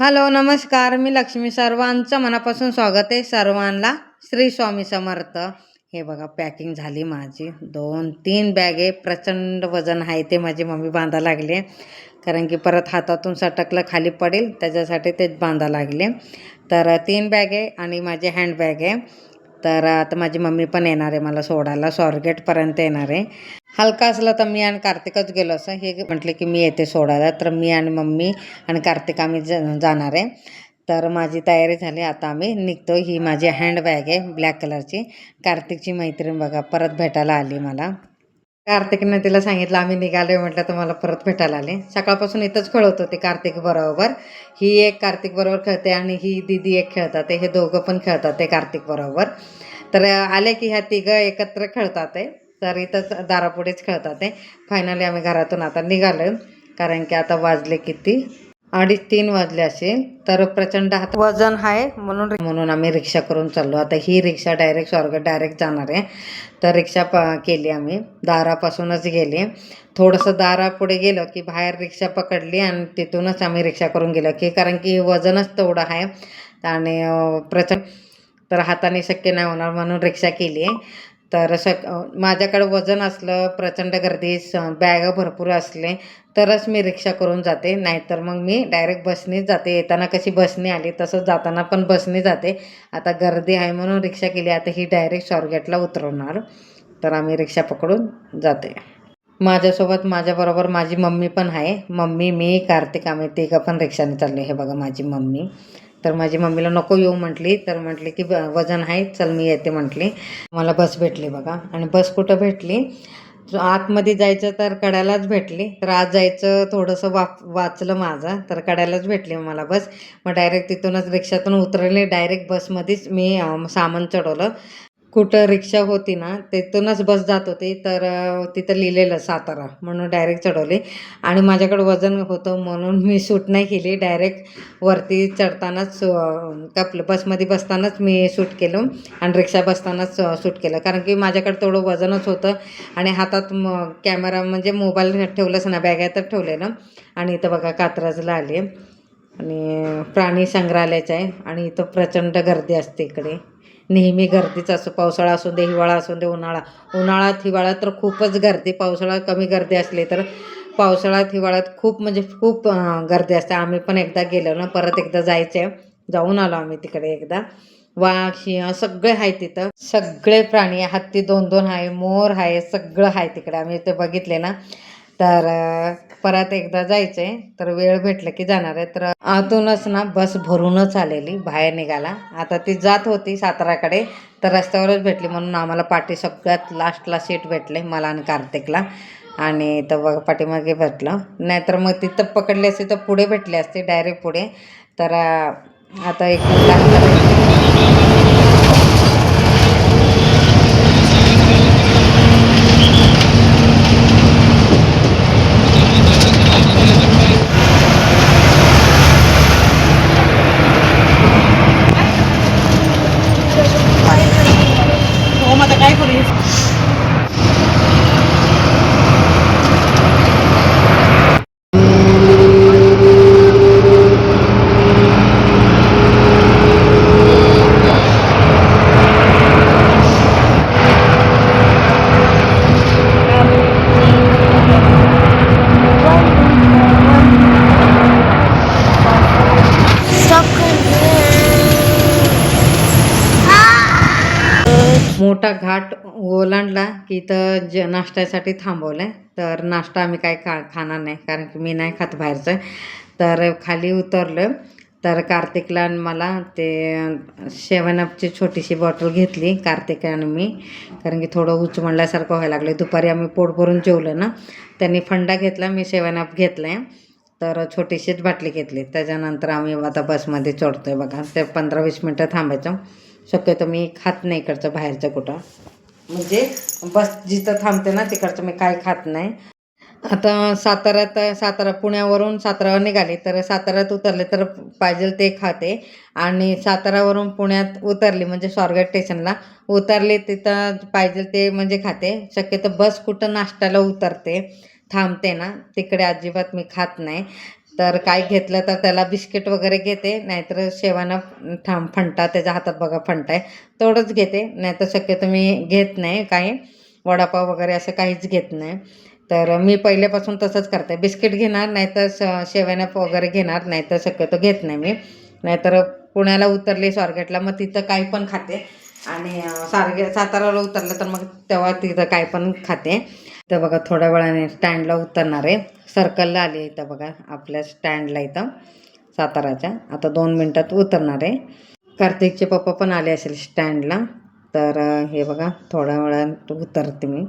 Hello नमस्कार. मी लक्ष्मी सर्वांचं मनापासून स्वागत आहे सर्वांना. श्री स्वामी समर्थ. हे बघा पॅकिंग झाली माझी. दोन तीन बॅग आहे. प्रचंड वजन आहे ते माझी मम्मी बांधा लागले. कारण की परत हातातून सटकलं खाली पडेल त्याच्यासाठी तेच बांधा लागले. तर तीन बॅग आहे आणि माझी हँडबॅग आहे. तर आता माझी मम्मी पण येणार आहे मला सोडायला. स्वारगेटपर्यंत येणार आहे. हलका असलं तर मी आणि कार्तिकच गेलो असं हे म्हटले की मी येते सोडायला. तर मी आणि मम्मी आणि कार्तिक आम्ही ज जाणार आहे. तर माझी तयारी झाली. आता आम्ही निघतो ही माझी हँडबॅग आहे ब्लॅक कलरची कार्तिकची मैत्रीण बघा परत भेटायला आली मला. कार्तिकने तिला सांगितलं आम्ही निघालोय म्हटलं तर मला परत भेटायला आले. सकाळपासून इथंच खेळत होते कार्तिक बरोबर. ही एक कार्तिक बरोबर खेळते आणि ही दिदी एक खेळतात हे दोघं पण खेळतात ते कार्तिक बरोबर. तर आले की ह्या तिघं एकत्र खेळतात आहे तर इथंच दारापुढेच खेळतात आहे फायनली आम्ही घरातून आता निघालो कारण की आता वाजले किती? अडीच तीन वाजले असेल तर प्रचंड हात वजन आहे म्हणून म्हणून आम्ही रिक्षा करून चाललो. आता ही रिक्षा डायरेक्ट स्वर्ग डायरेक्ट जाणार आहे. तर रिक्षा प केली आम्ही. दारापासूनच गेली. थोडंसं दारापुढे गेलो की बाहेर रिक्षा पकडली आणि तिथूनच आम्ही रिक्षा करून गेलो की कारण की वजनच तेवढं आहे. आणि प्रचंड तर हाताने शक्य नाही होणार म्हणून रिक्षा केली. आहे तर शक माझ्याकडं वजन असलं प्रचंड गर्दी स बॅग भरपूर असले तरच मी रिक्षा करून जाते. नाहीतर मग मी डायरेक्ट बसनेच जाते. येताना कशी बसने आली तसंच जाताना पण बसने जाते. आता गर्दी आहे म्हणून रिक्षा केली आता ही डायरेक्ट स्वारगेटला उतरवणार. तर आम्ही रिक्षा पकडून जाते. माझ्यासोबत माझ्याबरोबर माझी मम्मी पण आहे. मम्मी मी कार्तिक आम्ही तिघं पण रिक्षाने चाललो हे बघा माझी मम्मी. तर माझी मम्मीला नको येऊ म्हटली. तर म्हटली की ब- वजन आहे चल मी येते म्हटली. मला बस भेटली बघा. आणि बस कुठं भेटली? आतमध्ये जायचं तर कड्यालाच भेटली. तर आज जायचं थोडंसं वा वाचलं माझं तर कड्यालाच भेटली मला बस. मग डायरेक्ट तिथूनच रिक्षातून उतरले. डायरेक्ट बसमध्येच मी सामान चढवलं. कुठं रिक्षा होती ना तिथूनच बस जात होती. तर तिथं लिहिलेलं सातारा म्हणून डायरेक्ट चढवली. आणि माझ्याकडे वजन होतं म्हणून मी सूट नाही केली. डायरेक्ट वरती चढतानाच अं, आपलं बसमध्ये बसतानाच मी सूट केलं आणि रिक्षा बसतानाच सूट केलं. कारण की माझ्याकडे तेवढं वजनच होतं आणि हातात म कॅमेरा म्हणजे मोबाईल ठेवलंच ना बॅगातच ठेवलेलं. आणि इथं बघा कात्रजला आले. आणि प्राणी संग्रहालयाचं आहे. आणि इथं प्रचंड गर्दी असते इकडे. नेहमी गर्दीच असो पावसाळा असू दे हिवाळा असू दे उन्हाळा. उन्हाळ्यात हिवाळ्यात तर खूपच गर्दी पावसाळ्यात कमी गर्दी असली तर पावसाळ्यात हिवाळ्यात खूप म्हणजे खूप गर्दी असते. आम्ही पण एकदा गेलो ना परत एकदा जायचं आहे जाऊन आलो आम्ही तिकडे एकदा. वाघ सिंह सगळे आहे तिथं. सगळे प्राणी हत्ती दोन दोन आहे मोर आहे सगळं आहे तिकडे. आम्ही ते बघितले ना. तर परत एकदा जायचं आहे तर वेळ भेटला की जाणार आहे. तर आतूनच ना बस भरूनच आलेली बाहेर निघाला आता ती जात होती साताराकडे तर रस्त्यावरच भेटली म्हणून आम्हाला पाठी सगळ्यात लास्टला सीट भेटले मला आणि कार्तिकला. आणि तर बघ पाठीमागे भेटलं. नाहीतर मग तिथं पकडली असती तर पुढे भेटली असते डायरेक्ट पुढे. तर आता एक लागलं हो मग आता काय करू मोठा घाट ओलांडला की इथं ज नाश्त्यासाठी थांबवलं आहे तर नाश्ता आम्ही काय खा खाणार नाही कारण की मी नाही खात बाहेरचं. तर खाली उतरलं तर कार्तिकला मला ते शेवनअपची छोटीशी बॉटल घेतली कार्तिक मी. कारण की थोडं उचमळल्यासारखं व्हायला लागलं दुपारी आम्ही पोट भरून जेवलं ना त्यांनी फंडा घेतला मी शेवनअप घेतला आहे तर छोटीशीच बाटली घेतली. त्याच्यानंतर आम्ही आता बसमध्ये चढतो आहे बघा. ते पंधरा वीस मिनटं थांबायचं. शक्यतो मी खात नाही इकडचं बाहेरचं कुठं. म्हणजे बस जिथं थांबते ना तिकडचं मी काय खात नाही. आता साताऱ्यात सातारा पुण्यावरून सातारा निघाली तर साताऱ्यात उतरले तर पाहिजे ते खाते. आणि सातारावरून पुण्यात उतरली म्हणजे स्वारगेट स्टेशनला उतरली तिथं पाहिजे ते म्हणजे खाते. शक्यतो बस कुठं नाश्त्याला उतरते थांबते ना तिकडे अजिबात मी खात नाही. तर काय घेतलं तर त्याला बिस्किट वगैरे घेते नाहीतर शेवाना ठाम फंटा त्याच्या हातात बघा फंटा आहे. तेवढंच घेते नाहीतर शक्यतो मी घेत नाही काही. वडापाव वगैरे असं काहीच घेत नाही. तर मी पहिल्यापासून तसंच करते. बिस्किट घेणार नाहीतर श शेवाना वगैरे घेणार नाहीतर शक्यतो घेत नाही मी. नाहीतर पुण्याला उतरले स्वारगेटला मग तिथं काही पण खाते. आणि सारगे साताराला उतरलं तर मग तेव्हा तिथं काय पण खाते. तर बघा थोड्या वेळाने स्टँडला उतरणार आहे. सर्कलला आली आहे इथं बघा आपल्या स्टँडला इथं साताराच्या आता दोन मिनटात उतरणार आहे. कार्तिकचे पप्पा पण आले असेल स्टँडला. तर हे बघा थोड्या वेळात उतरते मी.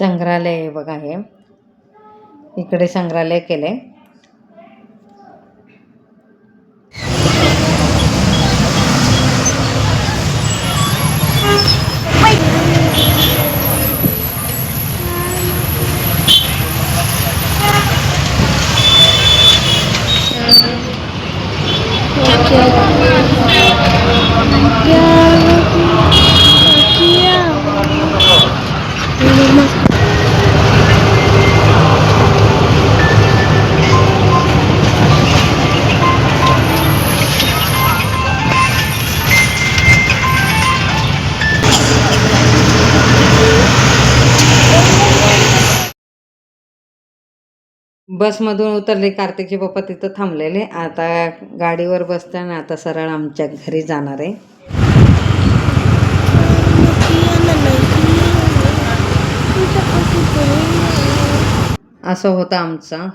संग्रहालय आहे बघा हे. इकडे संग्रहालय केलंय. बसमधून उतरले कार्तिकचे पप्पा तिथं थांबलेले. आता गाडीवर बसताना आता सरळ आमच्या घरी जाणार आहे. असं होतं आमचा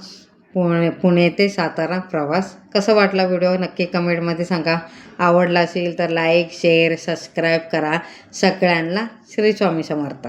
पुणे पुणे ते सातारा प्रवास. कसं वाटला व्हिडिओ? नक्की कमेंटमध्ये सांगा. आवडला असेल तर लाईक शेअर सबस्क्राईब करा. सगळ्यांना श्री स्वामी समर्थ.